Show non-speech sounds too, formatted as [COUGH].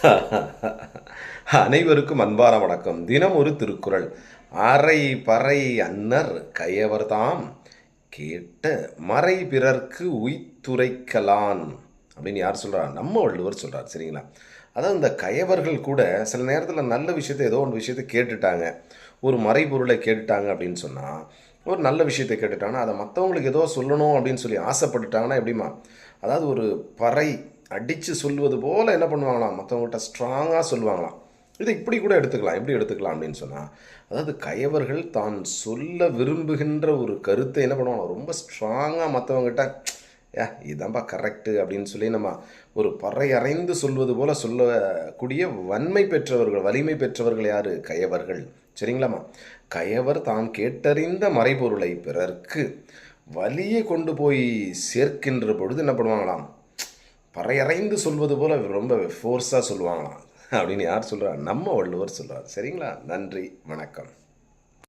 [LAUGHS] அனைவருக்கும் அன்பான வணக்கம். தினம் ஒரு திருக்குறள். அறை பறை அன்னர் கயவர்தாம் கேட்ட மறை பிறர்க்கு உய்த்துரைக்கலான் அப்படின்னு யார் சொல்கிறார் நம்ம வள்ளுவர் சொல்கிறார் சரிங்களா? அதாவது இந்த கயவர்கள் கூட சில நேரத்தில் நல்ல விஷயத்தை ஏதோ ஒரு விஷயத்தை கேட்டுட்டாங்க. ஒரு மறைபொருளை கேட்டுட்டாங்க அப்படின்னு சொன்னால் ஒரு நல்ல விஷயத்தை கேட்டுட்டாங்கன்னா அதை மற்றவங்களுக்கு ஏதோ சொல்லணும் அப்படின்னு சொல்லி ஆசைப்பட்டுட்டாங்கன்னா எப்படிமா அதாவது ஒரு பறை அடித்து சொல்வது போல் என்ன பண்ணுவாங்களாம்? மற்றவங்கள்ட்ட ஸ்ட்ராங்காக சொல்லுவாங்களாம். இதை இப்படி கூட எடுத்துக்கலாம் எப்படி எடுத்துக்கலாம் அப்படின்னு சொன்னால் அதாவது கயவர்கள் தான் சொல்ல விரும்புகின்ற ஒரு கருத்தை என்ன பண்ணுவாங்க ரொம்ப ஸ்ட்ராங்காக மற்றவங்ககிட்ட ஏ இதான்பா கரெக்டு அப்படின்னு சொல்லி நம்ம ஒரு பறையறைந்து சொல்வது போல் சொல்லக்கூடிய வன்மை பெற்றவர்கள் வலிமை பெற்றவர்கள் யார்? கயவர்கள். சரிங்களாம்மா? கயவர் தான் கேட்டறிந்த மறைபொருளை பிறர்க்கு வலியை கொண்டு போய் சேர்க்கின்ற பொழுது என்ன பண்ணுவாங்களாம்? பறையறைந்து சொல்வது போல் ரொம்ப ஃபோர்ஸாக சொல்லுவாங்களாம். அப்படின்னு யார் சொல்கிறா நம்ம வள்ளுவர் சொல்கிறார் சரிங்களா? நன்றி வணக்கம்.